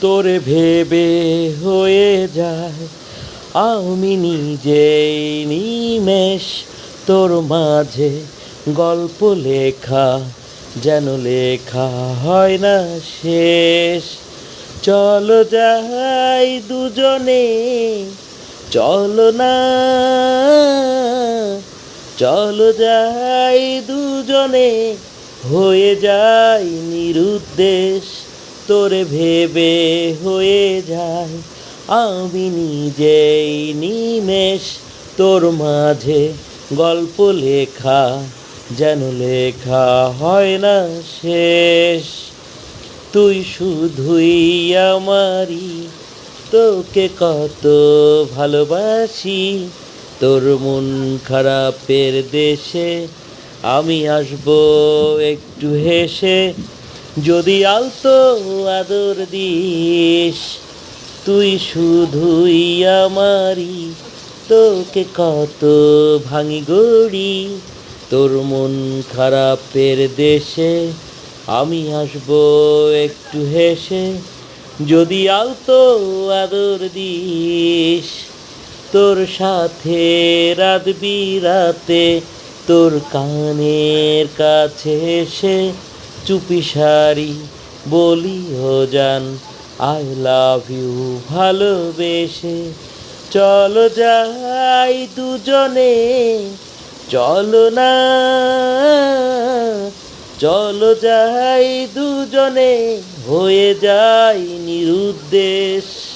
তোরে ভেবে হয়ে যায়। আমি নিজেই নিমেষ, তোর মাঝে গল্প লেখা, যেন লেখা হয় না শেষ। চলো যাই দুজনে, চলো না, চলো যাই দুজনে, হয়ে যাই নিরুদ্দেশ। তোরে ভেবে হয়ে যায়। আমি নিজেই নিমেষ, তোর মাঝে গল্প লেখা, যেন লেখা হয় না শেষ। তুই শুধুই আমারি তোকে কত ভালোবাসি। তোর মন খারাপের দেশে আমি আসব একটু হেসে যদি আলতো আদর দিস, তুই শুধুই আমারি তোকে কত ভাঙি গড়ি, তোর মন খারাপের দেশে। আমি আসব একটু হেসে, যদি আলতো আদর দিস, তোর সাথে রাত বিরাতে তোর কানের কাছে এসে চুপি সারি বলি ও যান আই লাভ ইউ ভালোবেসে। চলো যাই দুজনে, চলো না, চলো যাই দুজনে, হয়ে যাই নিরুদ্দেশ।